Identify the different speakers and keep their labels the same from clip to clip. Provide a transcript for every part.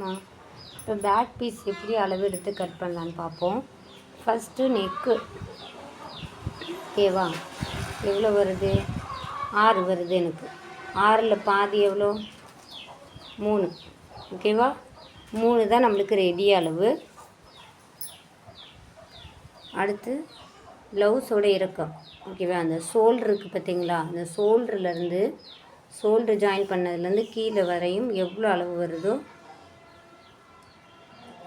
Speaker 1: வணக்கம்மா இப்போ back piece எப்படி அளவு எடுத்து கட் பண்ணலான்னு பார்ப்போம். ஃபஸ்ட்டு நெக்கு ஓகேவா? எவ்வளோ வருது? ஆறு வருது எனக்கு. ஆறில் பாதி எவ்வளோ? மூணு. ஓகேவா? மூணு தான் நம்மளுக்கு ரெடி அளவு. அடுத்து ப்ளவுஸோட இறக்கம். ஓகேவா? அந்த ஷோல்டர் இருக்குது பார்த்தீங்களா? அந்த ஷோல்டர்லேருந்து ஷோல்டர் ஜாயின் பண்ணதுலேருந்து கீழே வரையும் எவ்வளோ அளவு வருதோ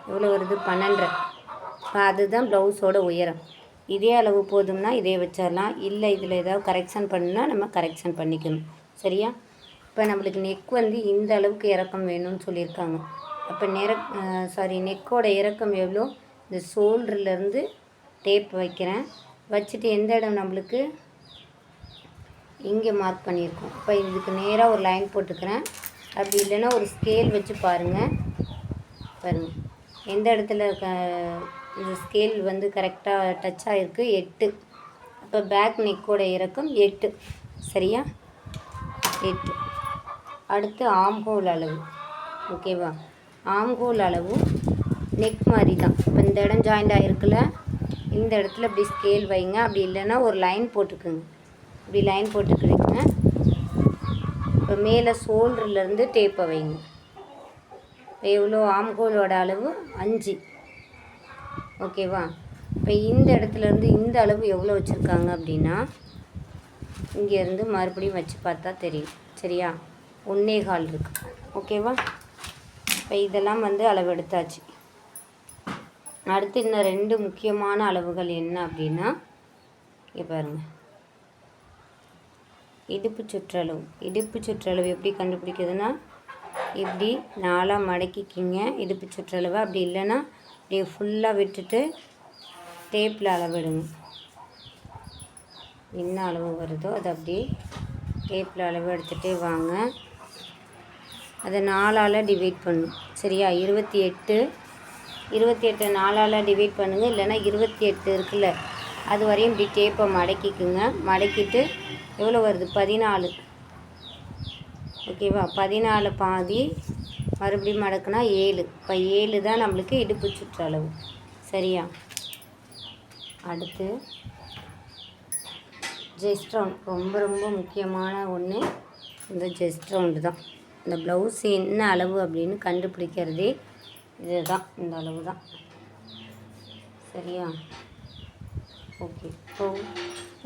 Speaker 1: எவ்வளோ வருது பன்னெண்டரை. இப்போ அதுதான் ப்ளவுஸோட உயரம். இதே அளவு போதும்னா இதே வச்சிடலாம். இல்லை இதில் ஏதாவது கரெக்ஷன் பண்ணுன்னா நம்ம கரெக்ஷன் பண்ணிக்கணும். சரியா? இப்போ நம்மளுக்கு நெக் வந்து இந்த அளவுக்கு இறக்கம் வேணும்னு சொல்லியிருக்காங்க. அப்போ நெர சாரி நெக்கோட இறக்கம் எவ்வளோ? இந்த ஷோல்டர்லேருந்து டேப் வைக்கிறேன். வச்சுட்டு எந்த இடம் நம்மளுக்கு? இங்கே மார்க் பண்ணியிருக்கோம். இப்போ இதுக்கு நேராக ஒரு லைன் போட்டுக்கிறேன். அப்படி இல்லைன்னா ஒரு ஸ்கேல் வச்சு பாருங்கள் பாருங்கள் எந்த இடத்துல க இந்த ஸ்கேல் வந்து கரெக்டாக டச் ஆகிருக்கு எட்டு. அப்போ பேக் நெக்கோட இறக்கம் எட்டு. சரியா? எட்டு. அடுத்து ஆம்ஹோல் அளவு. ஓகேவா ஆம்ஹோல் அளவும் நெக் மாதிரி தான் இப்போ இந்த இடம் ஜாயிண்ட் ஆகிருக்குல்ல இந்த இடத்துல இப்படி ஸ்கேல் வைங்க. அப்படி இல்லைன்னா ஒரு லைன் போட்டுக்குங்க. இப்படி லைன் போட்டுக்கிறீங்க. இப்போ மேலே ஷோல்டர்லேருந்து டேப்பை வைங்க. இப்போ எவ்வளோ ஆம்கோலோட அளவு? அஞ்சு. ஓகேவா? இப்போ இந்த இடத்துலேருந்து இந்த அளவு எவ்வளோ வச்சுருக்காங்க அப்படின்னா இங்கேருந்து மறுபடியும் வச்சு பார்த்தா தெரியும். சரியா? ஒன்றே கால் இருக்கு. ஓகேவா? இப்போ இதெல்லாம் வந்து அளவு எடுத்தாச்சு. அடுத்து இன்னும் ரெண்டு முக்கியமான அளவுகள் என்ன அப்படின்னா இங்கே பாருங்கள் இடுப்பு சுற்றளவு. இடுப்பு சுற்றளவு எப்படி கண்டுபிடிக்கிறதுனா இப்படி நாலாக மடக்கிக்கிங்க. இடுப்பு சுற்றளவு. அப்படி இல்லைன்னா அப்படியே ஃபுல்லாக விட்டுட்டு டேப்பில் அளவிடுங்க. என்ன அளவு வருதோ அதை அப்படியே டேப்பில் அளவு எடுத்துகிட்டே வாங்க. அதை நாலால் டிவைட் பண்ணும். சரியா? இருபத்தி எட்டு. இருபத்தி எட்டு நாலால் டிவைட் பண்ணுங்கள் இல்லைன்னா இருபத்தி எட்டு இருக்குல்ல அது வரையும் இப்படி டேப்பை மடக்கிக்குங்க. மடக்கிட்டு எவ்வளோ வருது? பதினாலு. ஓகேவா பதினாலு பாதி மறுபடியும் மடக்குனா ஏழு. இப்போ ஏழு தான் நம்மளுக்கு இடுப்பு சுற்றளவு. சரியா? அடுத்து ஜெஸ்ட் ரவுண்ட் ரொம்ப ரொம்ப முக்கியமான ஒன்று இந்த ஜெஸ்ட் ரவுண்டு தான். இந்த ப்ளவுஸ் என்ன அளவு அப்படின்னு கண்டுபிடிக்கிறதே இதுதான். இந்த அளவு தான். சரியா? ஓகே இப்போ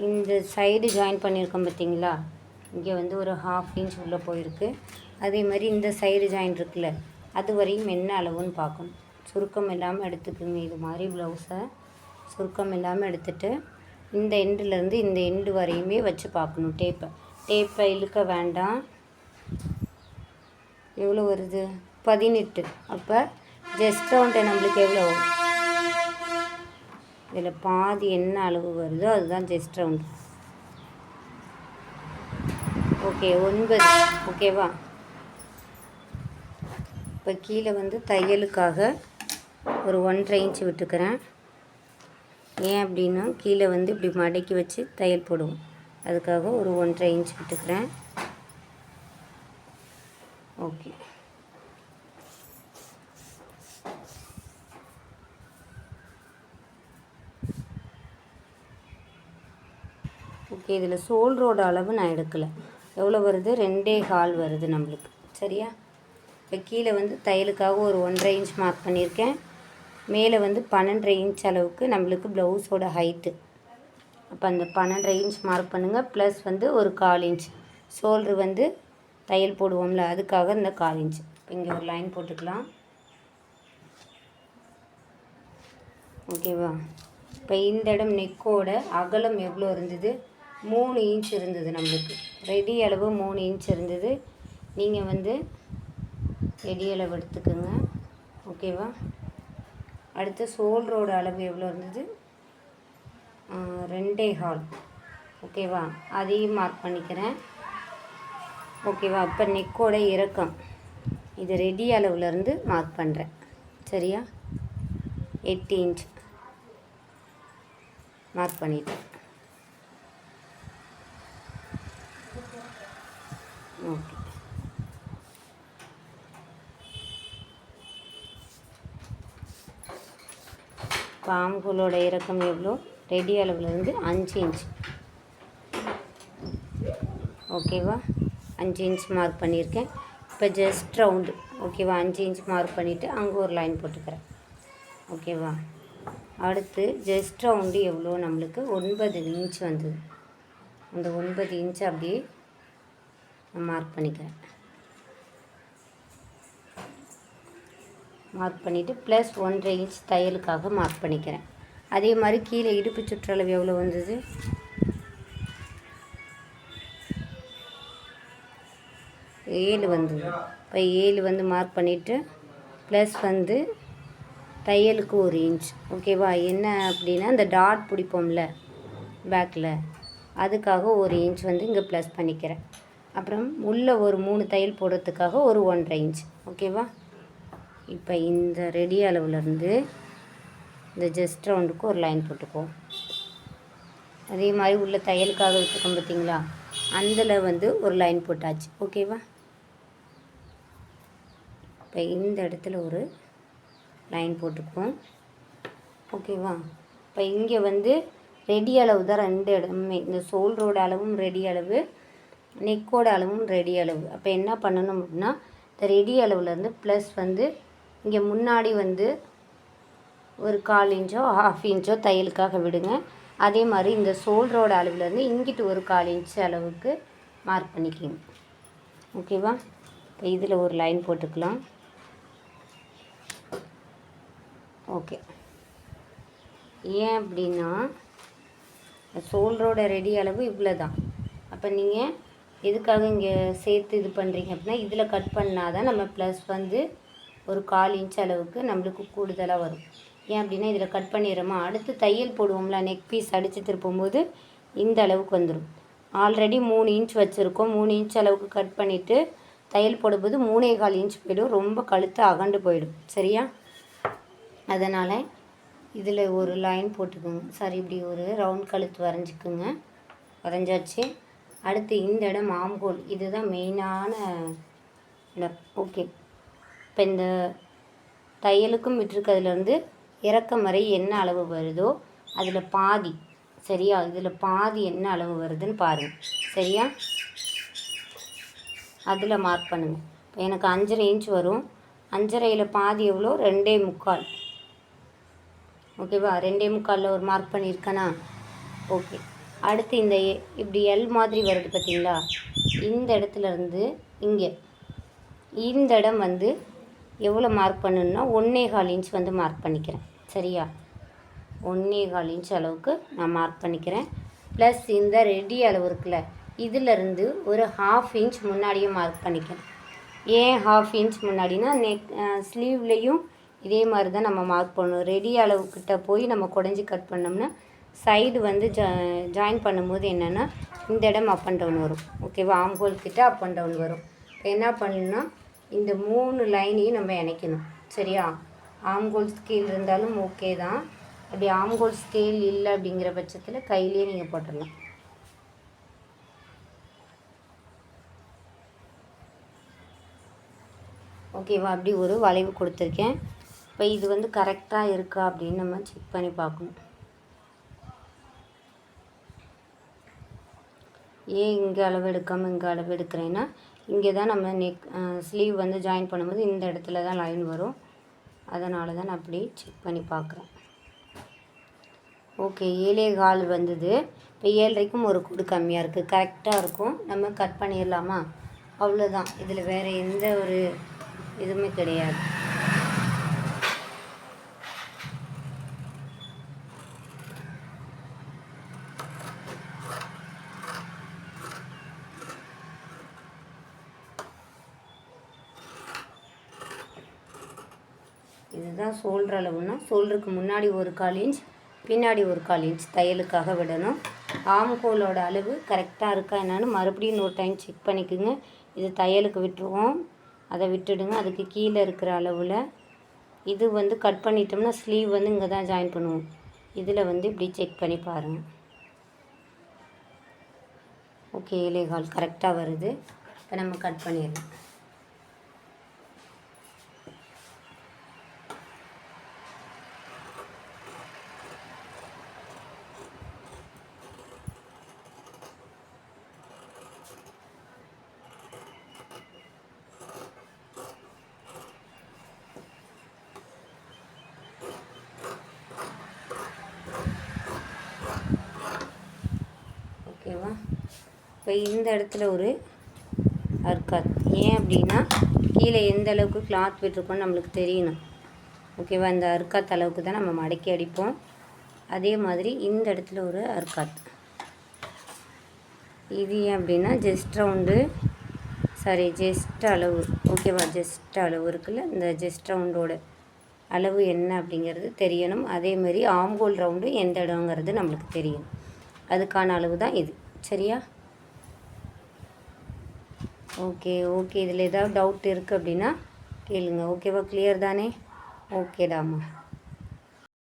Speaker 1: இந்த சைடு ஜாயின் பண்ணியிருக்கோம் பார்த்தீங்களா? இங்கே வந்து ஒரு ஹாஃப் இன்ச் உள்ளே போயிருக்கு. அதே மாதிரி இந்த சைடு ஜாயின் இருக்குல்ல அது வரையும் என்ன அளவுன்னு பார்க்கணும். சுருக்கம் இல்லாமல் எடுத்துக்குங்க. இது மாதிரி ப்ளவுஸை சுருக்கம் இல்லாமல் எடுத்துட்டு இந்த எண்டுலேருந்து இந்த எண்டு வரையுமே வச்சு பார்க்கணும். டேப்பை டேப்பை இழுக்க வேண்டாம். எவ்வளோ வருது? பதினெட்டு. அப்போ ஜஸ்ட் ரவுண்டு நம்மளுக்கு எவ்வளோ இதில் பாதி என்ன அளவு வருதோ அதுதான் ஜஸ்ட் ரவுண்ட் ஓகே ஒன்பது. ஓகேவா? இப்போ கீழே வந்து தையலுக்காக ஒரு ஒன்றரை இன்ச்சு விட்டுக்கிறேன். ஏன் அப்படின்னா கீழே வந்து இப்படி மடக்கி வச்சு தையல் போடுவோம். அதுக்காக ஒரு ஒன்றரை இன்ச் விட்டுக்கிறேன். ஓகே. ஓகே இதில் சோல்ரோட அளவு நான் எடுக்கலை. எவ்வளோ வருது? ரெண்டே கால் வருது நம்மளுக்கு. சரியா? இப்போ கீழே வந்து தையலுக்காக ஒரு ஒன்றரை இன்ச் மார்க் பண்ணியிருக்கேன். மேலே வந்து பன்னெண்டரை இன்ச் அளவுக்கு நம்மளுக்கு ப்ளவுஸோட ஹைட்டு அப்போ அந்த பன்னெண்டரை இன்ச் மார்க் பண்ணுங்கள் ப்ளஸ் வந்து ஒரு கால் இன்ச் ஷோல்ட்ரு வந்து தையல் போடுவோம்ல அதுக்காக இந்த கால் இன்ச் இப்போ இங்கே ஒரு லைன் போட்டுக்கலாம். ஓகேவா இப்போ இந்த இடம் நெக்கோட அகலம் எவ்வளோ இருந்தது? மூணு இன்ச் இருந்தது நம்மளுக்கு. ரெடி அளவு மூணு இன்ச் இருந்தது. நீங்கள் வந்து ரெடி அளவு எடுத்துக்கோங்க. ஓகேவா அடுத்து சோல்ரோட அளவு எவ்வளோ இருந்தது? ரெண்டே ஹால் ஓகேவா அதையும் மார்க் பண்ணிக்கிறேன். ஓகேவா இப்போ நெக்கோட இறக்கம். இது ரெடி அளவுலேருந்து மார்க் பண்ணுறேன் சரியா? எட்டு இன்ச் மார்க் பண்ணிட்டேன் ஓகே பாம்புகளோட இறக்கம் எவ்வளோ? ரெடி அளவுலேருந்து அஞ்சு இன்ச் ஓகேவா அஞ்சு இன்ச் மார்க் பண்ணியிருக்கேன். இப்போ ஜஸ்ட் ரவுண்டு ஓகேவா அஞ்சு இன்ச் மார்க் பண்ணிவிட்டு அங்கே ஒரு லைன் போட்டுக்கிறேன். ஓகேவா அடுத்து ஜஸ்ட் ரவுண்டு எவ்வளோ? நம்மளுக்கு ஒன்பது இன்ச் வந்தது. அந்த ஒன்பது இன்ச் அப்படியே நான் மார்க் பண்ணிக்கிறேன். மார்க் பண்ணிவிட்டு ப்ளஸ் ஒன்றரை இன்ச் தையலுக்காக மார்க் பண்ணிக்கிறேன். அதே மாதிரி கீழே இடுப்பு சுற்றளவு எவ்வளோ வந்தது? ஏழு வந்தது. இப்போ ஏழு வந்து மார்க் பண்ணிவிட்டு ப்ளஸ் வந்து தையலுக்கு ஒரு இன்ச் ஓகேவா என்ன அப்படின்னா இந்த டாட் பிடிப்போம்ல பேக்கில் அதுக்காக ஒரு இன்ச் வந்து இங்கே ப்ளஸ் பண்ணிக்கிறேன். அப்புறம் உள்ளே ஒரு மூணு தையல் போடுறதுக்காக ஒரு ஒன்றரை இன்ச் ஓகேவா இப்போ இந்த ரெடி அளவுலேருந்து இந்த ஜஸ்ட் ரவுண்டுக்கு ஒரு லைன் போட்டுக்குவோம் அதே மாதிரி உள்ள தையலுக்காக வச்சுருக்கோம் பார்த்தீங்களா? அதில் வந்து ஒரு லைன் போட்டாச்சு. ஓகேவா இப்போ இந்த இடத்துல ஒரு லைன் போட்டுக்குவோம். ஓகேவா இப்போ இங்கே வந்து ரெடி அளவு தான் ரெண்டு இடமுமே இந்த சோல்ரோட அளவும் ரெடி அளவு நெக்கோட அளவும் ரெடி அளவு. அப்போ என்ன பண்ணணும் அப்படின்னா இந்த ரெடி அளவுலேருந்து ப்ளஸ் வந்து இங்கே முன்னாடி வந்து ஒரு கால் இன்ச்சோ ஹாஃப் இன்ச்சோ தையலுக்காக விடுங்க. அதே மாதிரி இந்த ஷோல்டரோட அளவுலேருந்து இங்கிட்டு ஒரு கால் இன்ச் அளவுக்கு மார்க் பண்ணிக்கிங்க ஓகேவா? இப்போ இதில் ஒரு லைன் போட்டுக்கலாம். ஓகே. ஏன் அப்படின்னா ஷோல்டரோட ரெடி அளவு இவ்வளோ தான் அப்போ நீங்கள் எதுக்காக இங்கே சேர்த்து இது பண்ணுறீங்க அப்படின்னா இதில் கட் பண்ணால் தான் நம்ம ப்ளஸ் வந்து ஒரு கால் இன்ச் அளவுக்கு நம்மளுக்கு கூடுதலாக வரும். ஏன் அப்படின்னா இதில் கட் பண்ணிடுறோமா? அடுத்து தையல் போடுவோம்ல நெக் பீஸ் அடித்து திருப்பும்போது இந்த அளவுக்கு வந்துடும் ஆல்ரெடி மூணு இன்ச் வச்சுருக்கோம். மூணு இன்ச் அளவுக்கு கட் பண்ணிவிட்டு தையல் போடும்போது மூணே கால் இன்ச் போயிடும். ரொம்ப கழுத்து அகண்டு போயிடும். சரியா? அதனால் இதில் ஒரு லைன் போட்டுக்கோங்க. சாரி இப்படி ஒரு ரவுண்ட் கழுத்து வரைஞ்சிக்குங்க. வரைஞ்சாச்சு. அடுத்து இந்த இடம் ஆம்கோல் இதுதான் மெயினான இடம். ஓகே இப்போ இந்த தையலுக்கும் விட்டுருக்கிறதுலேருந்து இறக்கம் வரை என்ன அளவு வருதோ அதில் பாதி சரியா? இதில் பாதி என்ன அளவு வருதுன்னு பாருங்கள் சரியா? அதில் மார்க் பண்ணுங்கள் இப்போ எனக்கு அஞ்சரை இன்ச் வரும். அஞ்சரையில் பாதி எவ்வளோ? ரெண்டே முக்கால். ஓகேவா? ரெண்டே முக்காலில் ஒரு மார்க் பண்ணியிருக்கேனா? ஓகே. அடுத்து இந்த இப்படி எல் மாதிரி வருது பார்த்தீங்களா இந்த இடத்துலருந்து இங்கே. இந்த இடம் வந்து எவ்வளோ மார்க் பண்ணணும்னா ஒன்றே கால் இன்ச் வந்து மார்க் பண்ணிக்கிறேன். சரியா? ஒன்றே கால் இன்ச் அளவுக்கு நான் மார்க் பண்ணிக்கிறேன். ப்ளஸ் இந்த ரெடி அளவு இருக்குல்ல இதிலிருந்து ஒரு ஹாஃப் இன்ச் முன்னாடியே மார்க் பண்ணிக்கிறேன். ஏன் ஹாஃப் இன்ச் முன்னாடினா நெக் ஸ்லீவ்லேயும் இதே மாதிரி தான் நம்ம மார்க் பண்ணணும். ரெடி அளவுக்கிட்ட போய் நம்ம குடஞ்சி கட் பண்ணோம்னா சைடு வந்து ஜா ஜாயின் பண்ணும்போது என்னென்னா இந்த இடம் அப் அண்ட் டவுன் வரும். ஓகேவா ஆம்ஹோல் கிட்ட அப் அண்ட் டவுன் வரும். இப்போ என்ன பண்ணணும்னா இந்த மூணு லைனையும் நம்ம இணைக்கணும். சரியா? ஆம்கோல் ஸ்கேல் இருந்தாலும் ஓகே தான். அப்படி ஆம்கோல் ஸ்கேல் இல்லை அப்படிங்கிற பட்சத்தில் கையிலேயே நீங்கள் போட்டுடலாம் ஓகேவா அப்படி ஒரு வளைவு கொடுத்துருக்கேன். இப்போ இது வந்து கரெக்டாக இருக்கா அப்படின்னு நம்ம செக் பண்ணி பார்க்கணும். ஏன் இங்கே அளவு எடுக்காமல் இங்கே அளவு எடுக்கிறேன்னா இங்கே தான் நம்ம நெக் ஸ்லீவ் வந்து ஜாயின் பண்ணும்போது இந்த இடத்துல தான் லைன் வரும். அதனால தான் நான் அப்படி செக் பண்ணி பார்க்குறேன். ஓகே ஏழே கால் வந்தது. இப்போ ஏழரைக்கும் ஒரு கூடு கம்மியாக இருக்குது கரெக்டாக இருக்கும். நம்ம கட் பண்ணிடலாமா? அவ்வளோதான் இதில் வேறு எந்த ஒரு இதுவுமே கிடையாது. இதுதான் சோல்டர் அளவுன்னா சோல்டருக்கு முன்னாடி ஒரு கால் இன்ச் பின்னாடி ஒரு கால் இன்ச் தையலுக்காக விடணும். ஆம்கோலோட அளவு கரெக்டாக இருக்கா என்னென்னு மறுபடியும் ஒரு டைம் செக் பண்ணிக்கோங்க. இது தையலுக்கு விட்டுருவோம். அதை விட்டுடுங்க. அதுக்கு கீழே இருக்கிற அளவில் இது வந்து கட் பண்ணிட்டோம்னா ஸ்லீவ் வந்து இங்கே தான் ஜாயின் பண்ணுவோம். இதில் வந்து இப்படி செக் பண்ணி பாருங்கள் ஓகே ஏழே கால் கரெக்டாக வருது. இப்போ நம்ம கட் பண்ணிடலாம். ஓகேவா? இப்போ இந்த இடத்துல ஒரு அர்க்காத் ஏன் அப்படின்னா கீழே எந்த அளவுக்கு கிளாத் விட்டுருக்கோம்னு நம்மளுக்கு தெரியணும். ஓகேவா? இந்த அர்க்காத் அளவுக்கு தான் நம்ம மடக்கி அடிப்போம். அதே மாதிரி இந்த இடத்துல ஒரு அர்க்காத் இது ஏன் அப்படின்னா ஜஸ்ட் ரவுண்டு சாரி ஜஸ்ட் அளவு. ஓகேவா? ஜஸ்ட் அளவு இருக்குல்ல? இந்த ஜஸ்ட் ரவுண்டோட அளவு என்ன அப்படிங்கிறது தெரியணும். அதேமாரி ஆம்கோல் ரவுண்டு எந்த இடங்கிறது நம்மளுக்கு தெரியணும். அதுக்கான அளவு தான் இது. சரியா? ஓகே ஓகே இதில் ஏதாவது டவுட் இருக்குது அப்படின்னா கேளுங்க. ஓகேவா கிளியர் தானே? ஓகேடாம்மா